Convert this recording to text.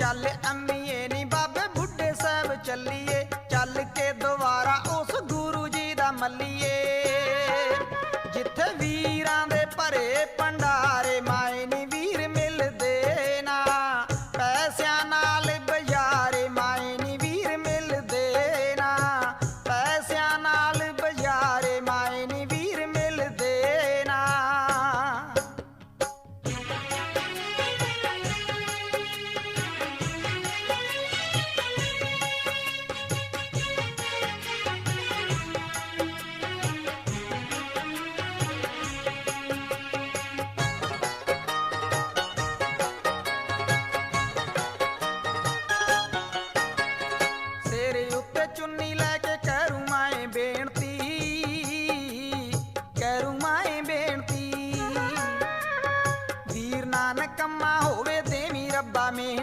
ਚੱਲ ਅੰਮੀਏ ਨੀ ਬਾਬੇ, ਬੁੱਢੇ ਸਾਹਿਬ ਚੱਲੀਏ। ਚੱਲ ਕੇ ਦੁਬਾਰਾ ਉਸ ਗੁਰੂ ਜੀ ਦਾ ਮੱਲੀਏ। ਜਿੱਥੇ ਵੀਰਾਂ ਦੇ ਭਰੇ ਪੰਡਾਰੇ ਮਾਏ ਚੁੰਨੀ ਲੈ ਕੇ ਕਰੂ ਮਾਏ ਬੇਨਤੀ, ਕਰੂ ਮਾਏ ਬੇਨਤੀ। ਵੀਰ ਨਾਨਕ ਕੰਮਾ ਹੋਵੇ ਦੇਵੀ ਰੱਬਾ ਮੇ